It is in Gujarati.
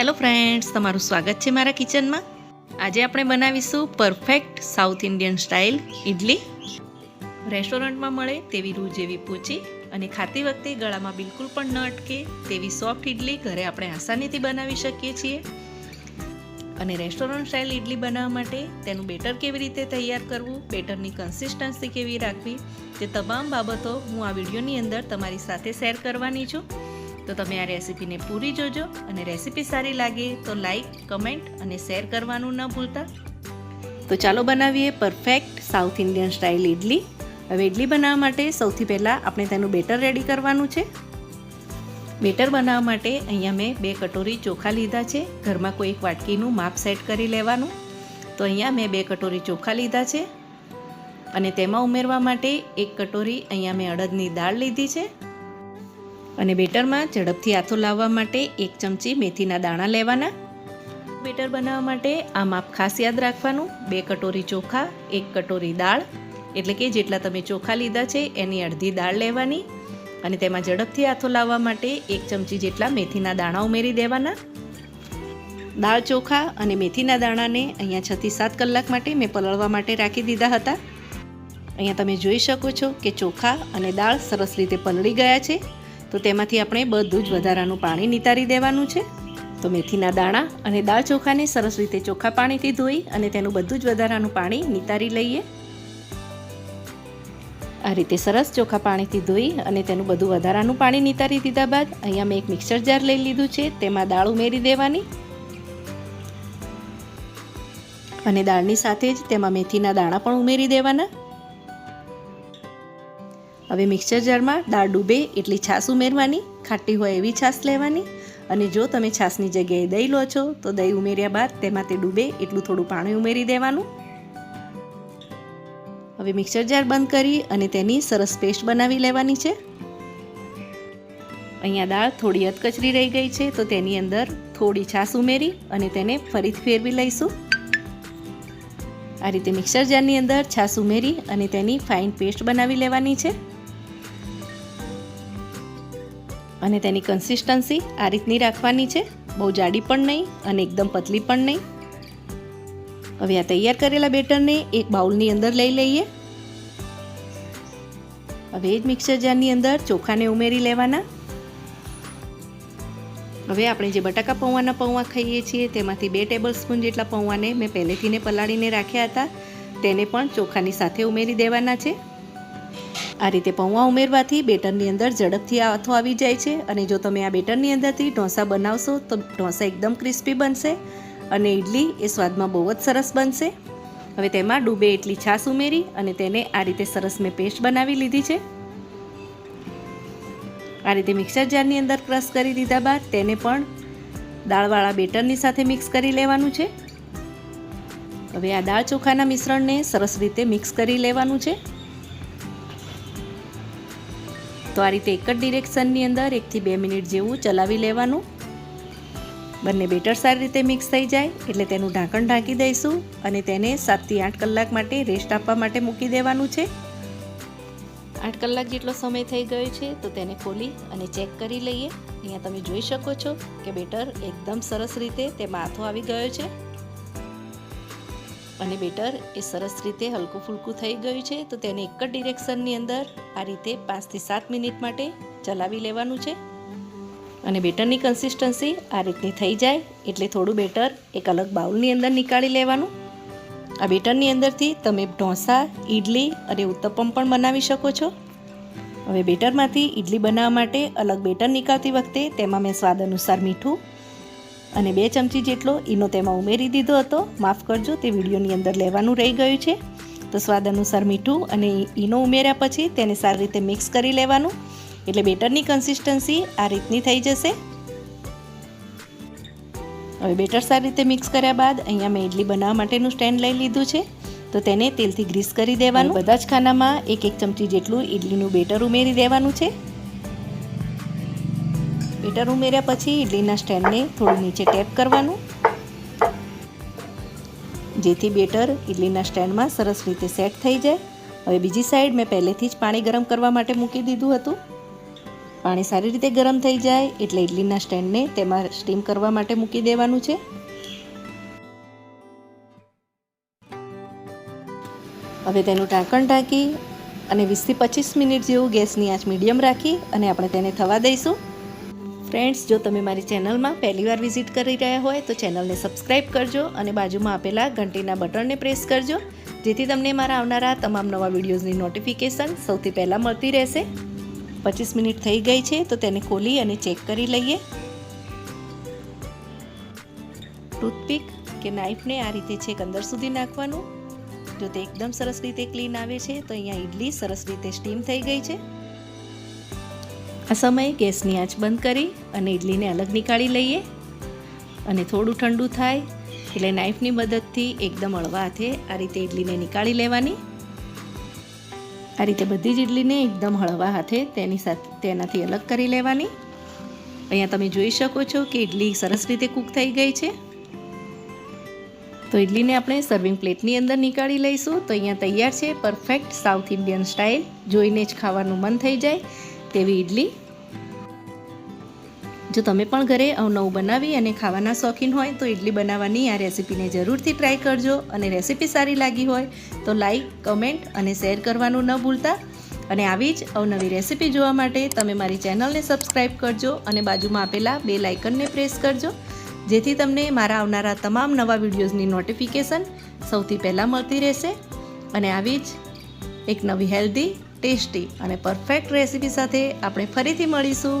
હેલો ફ્રેન્ડ્સ તમારું સ્વાગત છે મારા કિચનમાં આજે આપણે બનાવીશું perfect south Indian style idli રેસ્ટોરન્ટમાં મળે તેવી રૂ જેવી પૂછી અને ખાતી વખતે ગળામાં બિલકુલ પણ ન અટકે તેવી સોફ્ટ ઇડલી ઘરે આપણે આસાનીથી બનાવી શકીએ છીએ. અને રેસ્ટોરન્ટ સ્ટાઇલ ઇડલી બનાવવા માટે તેનું બેટર કેવી રીતે તૈયાર કરવું બેટરની કન્સિસ્ટન્સી કેવી રાખવી, તે તમામ બાબતો હું આ વિડીયોની અંદર તમારી સાથે શેર કરવાની છું. તો તમે આ રેસીપીને પૂરી જોજો અને રેસીપી સારી લાગે તો લાઈક, કમેન્ટ અને શેર કરવાનું ન ભૂલતા. તો ચાલો બનાવીએ perfect south Indian style idli હવે ઇડલી બનાવવા માટે સૌથી પહેલાં આપણે તેનું બેટર રેડી કરવાનું છે. બેટર બનાવવા માટે અહીંયા મેં બે કટોરી ચોખા લીધા છે. ઘરમાં કોઈ એક વાટકીનું માપ સેટ કરી લેવાનું. તો અહીંયા મેં બે કટોરી ચોખા લીધા છે. અને તેમાં ઉમેરવા માટે એક કટોરી અહીંયા મેં અડદની દાળ લીધી છે. અને બેટરમાં ઝડપથી આથો લાવવા માટે એક ચમચી મેથીના દાણા લેવાના. બેટર બનાવવા માટે આ માપ ખાસ યાદ રાખવાનું. બે કટોરી ચોખા, એક કટોરી દાળ. એટલે કે જેટલા તમે ચોખા લીધા છે, એની અડધી દાળ લેવાની. અને તેમાં ઝડપથી આથો લાવવા માટે એક ચમચી જેટલા મેથીના દાણા ઉમેરી દેવાના. દાળ ચોખા અને મેથીના દાણાને અહીંયા છથી સાત કલાક માટે મેં પલળવા માટે રાખી દીધા હતા. અહીંયા તમે જોઈ શકો છો કે ચોખા અને દાળ સરસ રીતે પલળી ગયા છે. તો તેમાંથી આપણે બધું જ વધારાનું પાણી નિતારી દેવાનું છે. તો મેથીના દાણા અને દાળ ચોખાને સરસ રીતે ચોખ્ખા પાણીથી ધોઈ અને તેનું બધું જ વધારાનું પાણી નિતારી લઈએ. આ રીતે સરસ ચોખ્ખા પાણીથી ધોઈ અને તેનું બધું વધારાનું પાણી નિતારી દીધા બાદ અહીંયા મેં એક મિક્સર જાર લઈ લીધું છે, તેમાં દાળ ઉમેરી દેવાની. અને દાળની સાથે જ તેમાં મેથીના દાણા પણ ઉમેરી દેવાના. હવે મિક્સર જારમાં દાળ ડૂબે એટલી છાશ ઉમેરવાની, ખાટી હોય એવી છાશ લેવાની અને જો તમે છાશની જગ્યાએ દહીં લો છો, તો દહીં ઉમેર્યા બાદ તેમાં તે ડૂબે એટલું થોડું પાણી ઉમેરી દેવાનું. હવે મિક્સર જાર બંધ કરી અને તેની સરસ પેસ્ટ બનાવી લેવાની છે. અહીંયા દાળ થોડી અધકચરી રહી ગઈ છે, તો તેની અંદર થોડી છાશ ઉમેરી અને તેને ફરીથી ફેરવી લઈશું. આ રીતે મિક્સર જારની અંદર છાશ ઉમેરી અને તેની ફાઇન પેસ્ટ બનાવી લેવાની છે. અને તેની કન્સિસ્ટન્સી આ રીતની રાખવાની છે. બહુ જાડી પણ નહીં અને એકદમ પતલી પણ નહીં. હવે આ તૈયાર કરેલા બેટરને એક બાઉલની અંદર લઈ લઈએ. હવે જ મિક્સર જારની અંદર ચોખાને ઉમેરી લેવાના. હવે આપણે જે બટાકા પૌવાના પૌવા ખાઈએ છીએ, તેમાંથી બે ટેબલ સ્પૂન જેટલા પૌવાને મેં પહેલેથીને પલાળીને રાખ્યા હતા. તેને પણ ચોખાની સાથે ઉમેરી દેવાના છે. આ રીતે પૌવા ઉમેરવાથી બેટરની અંદર ઝડપથી આથો આવી જાય છે અને જો તમે આ બેટરની અંદરથી ઢોસા બનાવશો તો ઢોસા એકદમ ક્રિસ્પી બનશે અને ઇડલી એ સ્વાદમાં બહુ જ સરસ બનશે. હવે તેમાં ડૂબે એટલી છાશ ઉમેરી અને તેને આ રીતે સરસ મેં પેસ્ટ બનાવી લીધી છે. આ રીતે મિક્સર જારની અંદર ક્રશ કરી દીધા બાદ તેને પણ દાળવાળા બેટરની સાથે મિક્સ કરી લેવાનું છે. હવે આ દાળ ચોખાના મિશ્રણને સરસ રીતે મિક્સ કરી લેવાનું છે. તો આ રીતે એક જ ડિરેક્શનની અંદર એકથી બે મિનિટ જેવું ચલાવી લેવાનું. બંને બેટર સારી રીતે મિક્સ થઈ જાય, એટલે તેનું ઢાંકણ ઢાંકી દઈશું અને તેને સાતથી આઠ કલાક માટે રેસ્ટ આપવા માટે મૂકી દેવાનું છે. આઠ કલાક જેટલો સમય થઈ ગયો છે, તો તેને ખોલી અને ચેક કરી લઈએ. અહીંયા તમે જોઈ શકો છો કે બેટર એકદમ સરસ રીતે તેમાં આથો આવી ગયો છે. અને બેટર, એ સરસ રીતે હલકું ફૂલકું થઈ ગયું છે, તો તેને એક જ ડિરેક્શનની અંદર આ રીતે પાંચથી સાત મિનિટ માટે ચલાવી લેવાનું છે. અને બેટરની કન્સિસ્ટન્સી આ રીતની થઈ જાય, એટલે થોડું બેટર એક અલગ બાઉલની અંદર નીકાળી લેવાનું. આ બેટરની અંદરથી તમે ઢોસા ઇડલી અને ઉત્તપમ પણ બનાવી શકો છો. હવે બેટરમાંથી ઇડલી બનાવવા માટે અલગ બેટર નીકાળતી વખતે તેમાં મેં સ્વાદ અનુસાર મીઠું અને બે ચમચી જેટલો ઈનો તેમાં ઉમેરી દીધો હતો. માફ કરજો, તે વિડીયોની અંદર લેવાનું રહી ગયું છે. તો સ્વાદ અનુસાર મીઠું અને ઈનો ઉમેર્યા પછી તેને સારી રીતે મિક્સ કરી લેવાનું. એટલે બેટરની કન્સિસ્ટન્સી આ રીતની થઈ જશે. હવે બેટર સારી રીતે મિક્સ કર્યા બાદ અહીંયા મેં ઇડલી બનાવવા માટેનું સ્ટેન્ડ લઈ લીધું છે. તો તેને તેલથી ગ્રીસ કરી દેવાનું. બધા જ ખાનામાં એક એક ચમચી જેટલું ઇડલીનું બેટર ઉમેરી દેવાનું છે. બેટર ઉમેર્યા પછી ઇડલીના સ્ટેન્ડને થોડું નીચે ટેપ કરવાનું. જેથી બેટર ઇડલીના સ્ટેન્ડમાં સરસ રીતે સેટ થઈ જાય. હવે બીજી સાઈડ મેં પહેલેથી જ પાણી ગરમ કરવા માટે મૂકી દીધું હતું. પાણી સારી રીતે ગરમ થઈ જાય એટલે ઇડલીના સ્ટેન્ડને તેમાં સ્ટીમ કરવા માટે મૂકી દેવાનું છે. હવે તેનું ઢાંકણ ઢાંકી અને વીસથી પચીસ મિનિટ જેવું ગેસની આંચ મીડિયમ રાખી અને આપણે તેને થવા દઈશું. ફ્રેન્ડ્સ, જો તમે મારી ચેનલમાં પહેલીવાર વિઝિટ કરી રહ્યા હોય, તો ચેનલને સબસ્ક્રાઈબ કરજો અને બાજુમાં આપેલા ઘંટીના બટનને પ્રેસ કરજો, જેથી તમને મારા આવનારા તમામ નવા વિડીયોઝની નોટિફિકેશન સૌથી પહેલાં મળતી રહેશે. પચીસ મિનિટ થઈ ગઈ છે, તો તેને ખોલી અને ચેક કરી લઈએ. ટૂથપીક કે નાઇફને આ રીતે છેક અંદર સુધી નાખવાનું. જો તે એકદમ સરસ રીતે ક્લીન આવે છે, તો અહીંયા ઈડલી સરસ રીતે સ્ટીમ થઈ ગઈ છે. આ સમયે ગેસની આંચ બંધ કરી અને ઈડલીને અલગ નીકાળી લઈએ. અને થોડું ઠંડુ થાય એટલે નાઇફની મદદથી એકદમ હળવા હાથે આ રીતે ઈડલીને નીકાળી લેવાની. આ રીતે બધી જ ઈડલીને એકદમ હળવા હાથે તેની સાથે, તેનાથી અલગ કરી લેવાની. અહીંયા તમે જોઈ શકો છો કે ઈડલી સરસ રીતે કૂક થઈ ગઈ છે. તો ઇડલીને આપણે સર્વિંગ પ્લેટની અંદર નીકાળી લઈશું. તો અહીંયા તૈયાર છે પરફેક્ટ સાઉથ ઇન્ડિયન સ્ટાઇલ જોઈને જ ખાવાનું મન થઈ જાય તેવી ઇડલી જો તમે પણ ઘરે અવનવું બનાવી અને ખાવાના શોખીન હોય તો ઇડલી બનાવવાની આ રેસીપીને જરૂરથી ટ્રાય કરજો અને રેસીપી સારી લાગી હોય તો લાઈક, કમેન્ટ અને શેર કરવાનું ન ભૂલતા. અને આવી જ અવનવી રેસીપી જોવા માટે તમે મારી ચેનલને સબસ્ક્રાઈબ કરજો અને બાજુમાં આપેલા બે લાઇકનને પ્રેસ કરજો. જેથી તમને મારા આવનારા તમામ નવા વિડીયોઝની નોટિફિકેશન સૌથી પહેલાં મળતી રહેશે. અને આવી જ એક નવી હેલ્ધી, ટેસ્ટી અને પરફેક્ટ રેસીપી સાથે આપણે ફરીથી મળીશું.